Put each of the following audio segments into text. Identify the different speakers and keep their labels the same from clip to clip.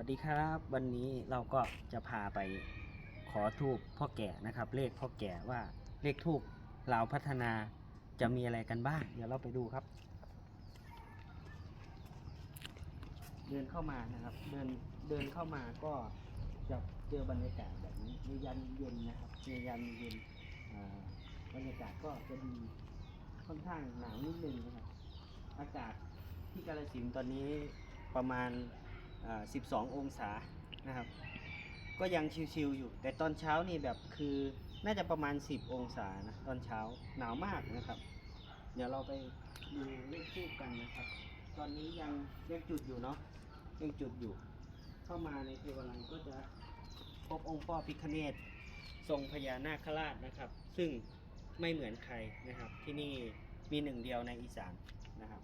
Speaker 1: วัสดีครับ วันนี้เราก็จะพาไปขอทูบพ่อแก่นะครับ เลขพ่อแก่ว่าเลขทูบเราพัฒนาจะมีอะไรกันบ้าง เดี๋ยวเราไปดูครับ เดินเข้ามานะครับ เดินเดินเข้ามาก็จะเจอบรรยากาศแบบนี้มียันเย็นนะครับมียันเย็นบรรยากาศก็จะดีค่อนข้างหนาวนิดนึงนะครับ อากาศที่กาลสินตอนนี้ประมาณ 12 องศานะครับ ก็ยังชิวๆอยู่ แต่ตอนเช้านี่แบบคือน่าจะประมาณ 10 องศานะตอนเช้าหนาวมากนะครับ เดี๋ยวเราไปดูเลขทูปกันนะครับ ตอนนี้ยังยังจุดอยู่เนาะยังจุดอยู่ เข้ามาในเทวาลัยก็จะพบองค์พ่อพิคเนตทรงพญานาคราชนะครับ ซึ่งไม่เหมือนใครนะครับ ที่นี่มีหนึ่งเดียวในอีสานนะครับ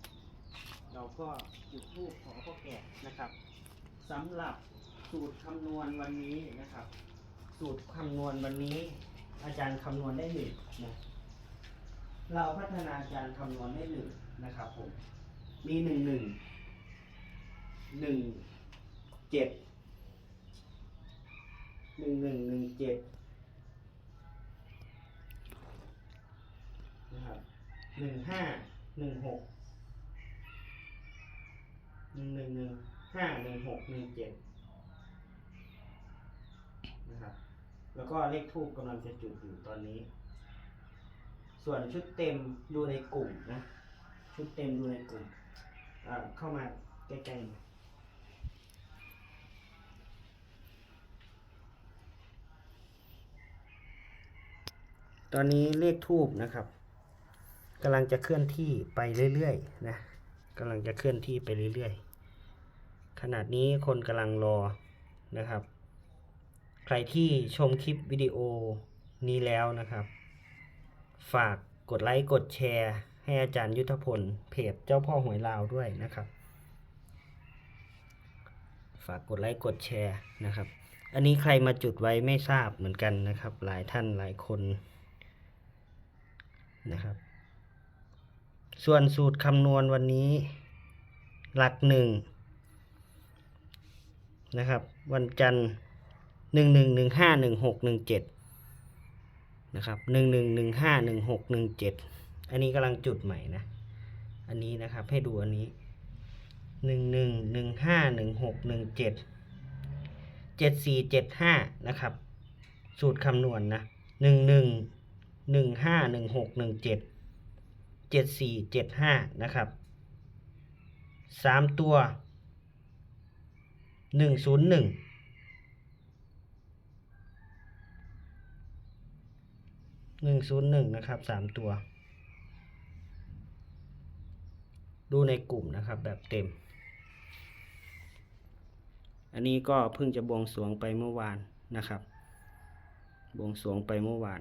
Speaker 1: เราก็จุดธูปขอพ่อแก่นะครับ สำหรับสูตรคำนวณวันนี้นะครับ สูตรคำนวณวันนี้ อาจารย์คำนวณได้หนึ่งนะเราพัฒนาการคำนวณได้หนึ่งนะครับผมมีหนึ่งหนึ่งหนึ่งเจ็ดหนึ่งหนึ่งหนึ่งเจ็ดนะครับหนึ่งห้าหนึ่งหกหนึ่งหนึ่งหนึ่ง ห้าหนึ่งหกหนึ่งเจ็ดนะครับ แล้วก็เลขทูบกำลังจะจุดอยู่ตอนนี้ ส่วนชุดเต็มดูในกลุ่มนะ ชุดเต็มดูในกลุ่มเข้ามาใกล้ๆตอนนี้เลขทูบนะครับกำลังจะเคลื่อนที่ไปเรื่อยๆนะกำลังจะเคลื่อนที่ไปเรื่อยๆ ขนาดนี้คนกำลังรอนะครับ ใครที่ชมคลิปวิดีโอนี้แล้วนะครับ ฝากกดไลค์กดแชร์ ให้อาจารย์ยุทธพลเพจเจ้าพ่อหวยลาวด้วยนะครับ ฝากกดไลค์กดแชร์นะครับ อันนี้ใครมาจุดไว้ไม่ทราบเหมือนกันนะครับ หลายท่านหลายคนนะครับ ส่วนสูตรคำนวณวันนี้ หลักหนึ่ง นะครับ วันจันทร์หนึ่งหนึ่งหนึ่งห้าหนึ่งหกหนึ่งเจ็ดนะครับหนึ่งหนึ่งหนึ่งห้าหนึ่งหกหนึ่งเจ็ดอันนี้กำลังจุดใหม่นะ อันนี้นะครับให้ดูอันนี้หนึ่งหนึ่งหนึ่งห้าหนึ่งหกหนึ่งเจ็ดเจ็ดสี่เจ็ดห้านะครับ สูตรคำนวณนะหนึ่งหนึ่งหนึ่งห้าหนึ่งหกหนึ่งเจ็ดเจ็ดสี่เจ็ดห้านะครับสามตัว หนึ่งศูนย์หนึ่งหนึ่งศูนย์หนึ่งนะครับสามตัว ดูในกลุ่มนะครับแบบเต็ม อันนี้ก็เพิ่งจะบวงสรวงไปเมื่อวานนะครับ บวงสรวงไปเมื่อวาน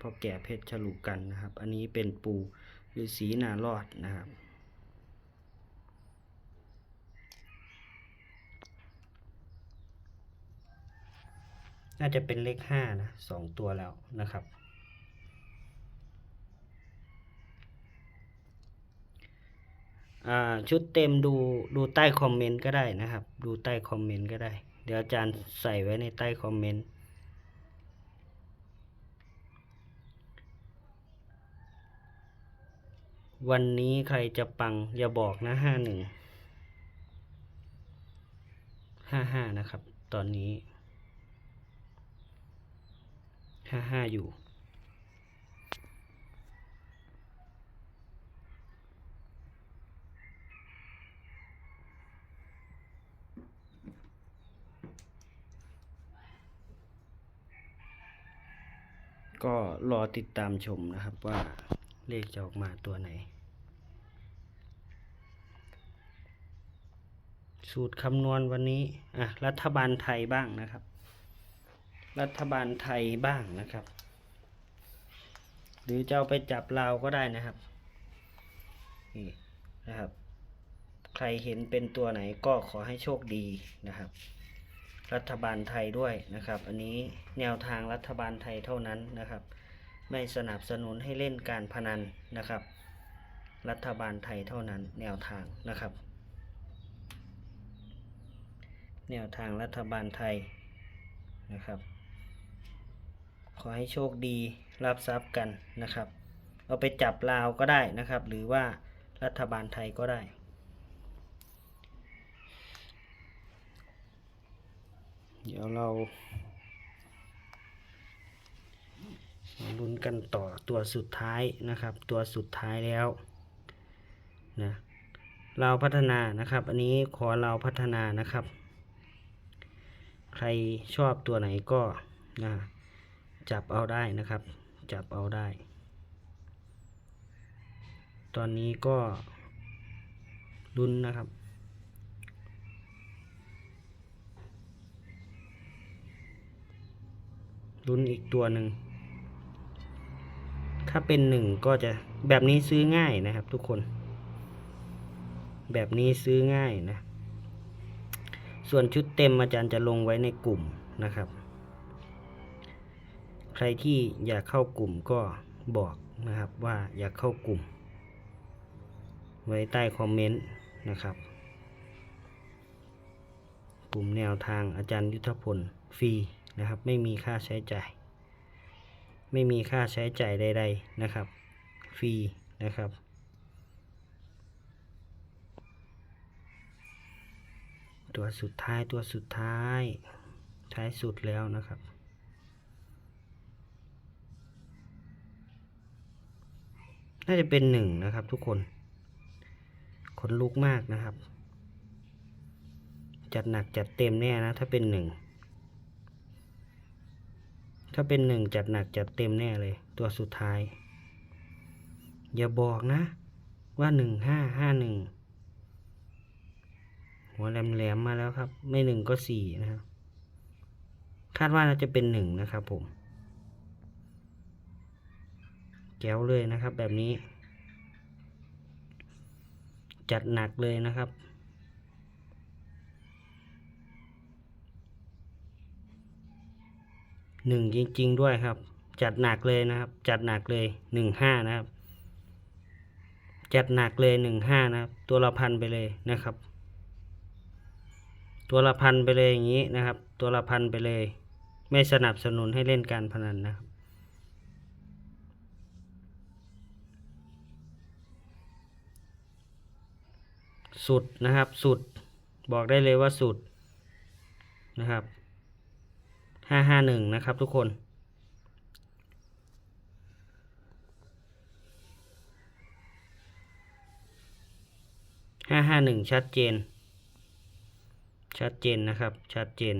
Speaker 1: พ่อแก่เพชรฉลูกันนะครับ อันนี้เป็นปูฤาษีนารอดนะครับ น่าจะเป็นเลขห้านะสองตัวแล้วนะครับ ชุดเต็มดูดูใต้คอมเมนต์ก็ได้นะครับ ดูใต้คอมเมนต์ก็ได้ เดี๋ยวอาจารย์ใส่ไว้ในใต้คอมเมนต์วันนี้ใครจะปังอย่าบอกนะห้าหนึ่งห้าห้านะครับ ตอนนี้ ห้าห้าอยู่ ก็รอติดตามชมนะครับว่าเลขจะออกมาตัวไหน สูตรคำนวณวันนี้ อะ รัฐบาลไทยบ้างนะครับ รัฐบาลไทยบ้างนะครับ หรือจะเอาไปจับลาวก็ได้นะครับนี่นะครับ ใครเห็นเป็นตัวไหนก็ขอให้โชคดีนะครับ รัฐบาลไทยด้วยนะครับ อันนี้แนวทางรัฐบาลไทยเท่านั้นนะครับ ไม่สนับสนุนให้เล่นการพนันนะครับ รัฐบาลไทยเท่านั้นแนวทางนะครับ แนวทางรัฐบาลไทยนะครับ ขอให้โชคดีรับทรัพย์กันนะครับ เอาไปจับลาวก็ได้นะครับ หรือว่ารัฐบาลไทยก็ได้ เดี๋ยวเราลุ้นกันต่อตัวสุดท้ายนะครับ ตัวสุดท้ายแล้วนะเราพัฒนานะครับ อันนี้ขอเราพัฒนานะครับ ใครชอบตัวไหนก็นะ จับเอาได้นะครับ จับเอาได้ ตอนนี้ก็ลุ้นนะครับ ลุ้นอีกตัวหนึ่ง ถ้าเป็นหนึ่งก็จะแบบนี้ซื้อง่ายนะครับทุกคน แบบนี้ซื้อง่ายนะ ส่วนชุดเต็มอาจารย์จะลงไว้ในกลุ่มนะครับ ใครที่อยากเข้ากลุ่มก็บอกนะครับว่าอยากเข้ากลุ่ม ไว้ใต้คอมเมนต์นะครับ กลุ่มแนวทางอาจารย์ยุทธพลฟรีนะครับ ไม่มีค่าใช้จ่าย ไม่มีค่าใช้จ่ายใด ๆนะครับ ฟรีนะครับตัวสุดท้ายตัวสุดท้าย ท้ายสุดแล้วนะครับ น่าจะเป็นหนึ่งนะครับทุกคนขนลุกมากนะครับ จัดหนักจัดเต็มแน่นะ ถ้าเป็นหนึ่งถ้าเป็นหนึ่งจัดหนักจัดเต็มแน่เลย ตัวสุดท้าย อย่าบอกนะ ว่าหนึ่งห้าห้าหนึ่งหัวแหลมๆมาแล้วครับ ไม่หนึ่งก็สี่นะครับ คาดว่าน่าจะเป็นหนึ่งนะครับผม แก้วเลยนะครับ แบบนี้ จัดหนักเลยนะครับ หนึ่งจริง ๆ ด้วยครับ จัดหนักเลยนะครับ จัดหนักเลยหนึ่งห้านะครับ จัดหนักเลยหนึ่งห้านะครับ ตัวละพันไปเลยนะครับ ตัวละพันไปเลยอย่างนี้นะครับ ตัวละพันไปเลย ไม่สนับสนุนให้เล่นการพนันนะครับ สุดนะครับ สุด บอกได้เลยว่าสุดนะครับห้าห้าหนึ่งนะครับทุกคนห้าห้าหนึ่งชัดเจน ชัดเจนนะครับ ชัดเจน